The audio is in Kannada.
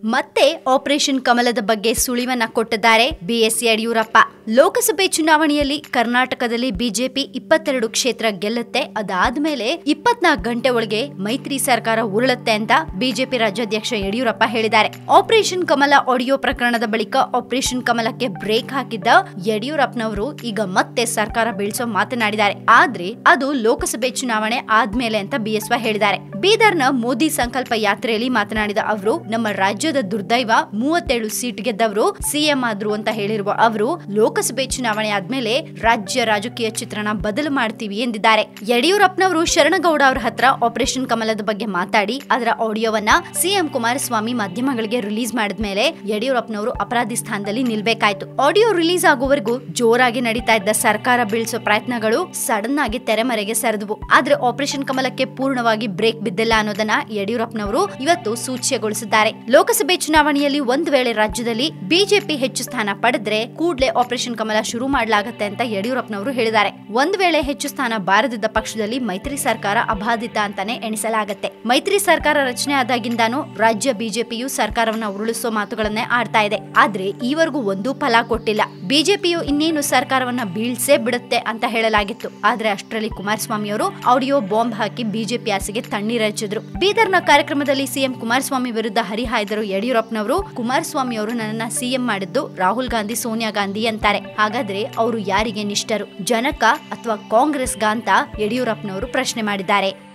ಮತ್ತೆ ಆಪರೇಷನ್ ಕಮಲದ ಬಗ್ಗೆ ಸುಳಿವನ್ನ ಕೊಟ್ಟಿದ್ದಾರೆ ಬಿಎಸ್ ಯಡಿಯೂರಪ್ಪ ಲೋಕಸಭೆ ಚುನಾವಣೆಯಲ್ಲಿ ಕರ್ನಾಟಕದಲ್ಲಿ ಬಿಜೆಪಿ ಇಪ್ಪತ್ತೆರಡು ಕ್ಷೇತ್ರ ಗೆಲ್ಲುತ್ತೆ. ಅದಾದ್ಮೇಲೆ ಇಪ್ಪತ್ನಾಲ್ಕು ಗಂಟೆ ಒಳಗೆ ಮೈತ್ರಿ ಸರ್ಕಾರ ಉರುಳುತ್ತೆ ಅಂತ ಬಿಜೆಪಿ ರಾಜ್ಯಾಧ್ಯಕ್ಷ ಯಡಿಯೂರಪ್ಪ ಹೇಳಿದ್ದಾರೆ. ಆಪರೇಷನ್ ಕಮಲ ಆಡಿಯೋ ಪ್ರಕರಣದ ಬಳಿಕ ಆಪರೇಷನ್ ಕಮಲಕ್ಕೆ ಬ್ರೇಕ್ ಹಾಕಿದ್ದ ಯಡಿಯೂರಪ್ಪನವರು ಈಗ ಮತ್ತೆ ಸರ್ಕಾರ ಬೀಳ್ಸೋ ಮಾತನಾಡಿದ್ದಾರೆ. ಆದ್ರೆ ಅದು ಲೋಕಸಭೆ ಚುನಾವಣೆ ಆದ್ಮೇಲೆ ಅಂತ ಬಿಎಸ್ವ ಹೇಳಿದ್ದಾರೆ. ಬೀದರ್ನ ಮೋದಿ ಸಂಕಲ್ಪ ಯಾತ್ರೆಯಲ್ಲಿ ಮಾತನಾಡಿದ ಅವರು, ನಮ್ಮ ರಾಜ್ಯದ ದುರ್ದೈವ ಮೂವತ್ತೇಳು ಸೀಟ್ ಗೆದ್ದವರು ಸಿಎಂ ಆದ್ರು ಅಂತ ಹೇಳಿರುವ ಅವರು ಲೋಕಸಭೆ ಚುನಾವಣೆ ಆದ್ಮೇಲೆ ರಾಜ್ಯ ರಾಜಕೀಯ ಚಿತ್ರಣ ಬದಲು ಮಾಡ್ತೀವಿ ಎಂದಿದ್ದಾರೆ. ಯಡಿಯೂರಪ್ಪನವರು ಶರಣಗೌಡ ಅವರ ಹತ್ರ ಆಪರೇಷನ್ ಕಮಲದ ಬಗ್ಗೆ ಮಾತಾಡಿ, ಅದರ ಆಡಿಯೋವನ್ನ ಸಿಎಂ ಕುಮಾರಸ್ವಾಮಿ ಮಾಧ್ಯಮಗಳಿಗೆ ರಿಲೀಸ್ ಮಾಡಿದ್ಮೇಲೆ ಯಡಿಯೂರಪ್ಪನವರು ಅಪರಾಧಿ ಸ್ಥಾನದಲ್ಲಿ ನಿಲ್ಬೇಕಾಯ್ತು. ಆಡಿಯೋ ರಿಲೀಸ್ ಆಗುವವರೆಗೂ ಜೋರಾಗಿ ನಡೀತಾ ಇದ್ದ ಸರ್ಕಾರ ಬೀಳ್ಸೋ ಪ್ರಯತ್ನಗಳು ಸಡನ್ ಆಗಿ ತೆರೆಮರೆಗೆ ಸರಿದವು. ಆದ್ರೆ ಆಪರೇಷನ್ ಕಮಲಕ್ಕೆ ಪೂರ್ಣವಾಗಿ ಬ್ರೇಕ್ ಬಿದ್ದಿಲ್ಲ ಅನ್ನೋದನ್ನ ಯಡಿಯೂರಪ್ಪನವರು ಇವತ್ತು ಸೂಚ್ಯಗೊಳಿಸಿದ್ದಾರೆ. ಲೋಕಸಭೆ ಚುನಾವಣೆಯಲ್ಲಿ ಒಂದು ವೇಳೆ ರಾಜ್ಯದಲ್ಲಿ ಬಿಜೆಪಿ ಹೆಚ್ಚು ಸ್ಥಾನ ಪಡೆದ್ರೆ ಕೂಡಲೇ ಆಪರೇಷನ್ ಕಮಲ ಶುರು ಮಾಡಲಾಗತ್ತೆ ಅಂತ ಯಡಿಯೂರಪ್ಪನವರು ಹೇಳಿದ್ದಾರೆ. ಒಂದು ವೇಳೆ ಹೆಚ್ಚು ಸ್ಥಾನ ಬಾರದಿದ್ದ ಪಕ್ಷದಲ್ಲಿ ಮೈತ್ರಿ ಸರ್ಕಾರ ಅಬಾಧಿತ ಅಂತಾನೆ ಎಣಿಸಲಾಗತ್ತೆ. ಮೈತ್ರಿ ಸರ್ಕಾರ ರಚನೆ ಆದಾಗಿಂದಾನು ರಾಜ್ಯ ಬಿಜೆಪಿಯು ಸರ್ಕಾರವನ್ನ ಉರುಳಿಸೋ ಮಾತುಗಳನ್ನೇ ಆಡ್ತಾ ಇದೆ. ಆದ್ರೆ ಈವರೆಗೂ ಒಂದೂ ಫಲ ಕೊಟ್ಟಿಲ್ಲ. ಬಿಜೆಪಿಯು ಇನ್ನೇನು ಸರ್ಕಾರವನ್ನ ಬೀಳ್ಸೇ ಬಿಡುತ್ತೆ ಅಂತ ಹೇಳಲಾಗಿತ್ತು. ಆದ್ರೆ ಅಷ್ಟರಲ್ಲಿ ಕುಮಾರಸ್ವಾಮಿ ಅವರು ಆಡಿಯೋ ಬಾಂಬ್ ಹಾಕಿ ಬಿಜೆಪಿ ಆಸೆಗೆ ತಣ್ಣೀರಚ್ಚಿದ್ರು ಬೀದರ್ನ ಕಾರ್ಯಕ್ರಮದಲ್ಲಿ ಸಿಎಂ ಕುಮಾರಸ್ವಾಮಿ ವಿರುದ್ಧ ಹರಿಹಾಯ್ದರು ಯಡಿಯೂರಪ್ಪನವರು ಕುಮಾರಸ್ವಾಮಿ ಅವರು ನನ್ನ ಸಿಎಂ ಮಾಡಿದ್ದು ರಾಹುಲ್ ಗಾಂಧಿ, ಸೋನಿಯಾ ಗಾಂಧಿ ಅಂತಾರೆ. ಹಾಗಾದ್ರೆ ಅವರು ಯಾರಿಗೆ ನಿಷ್ಠರು? ಜನಕ ಅಥವಾ ಕಾಂಗ್ರೆಸ್ಗ ಅಂತ ಯಡಿಯೂರಪ್ಪನವರು ಪ್ರಶ್ನೆ ಮಾಡಿದ್ದಾರೆ.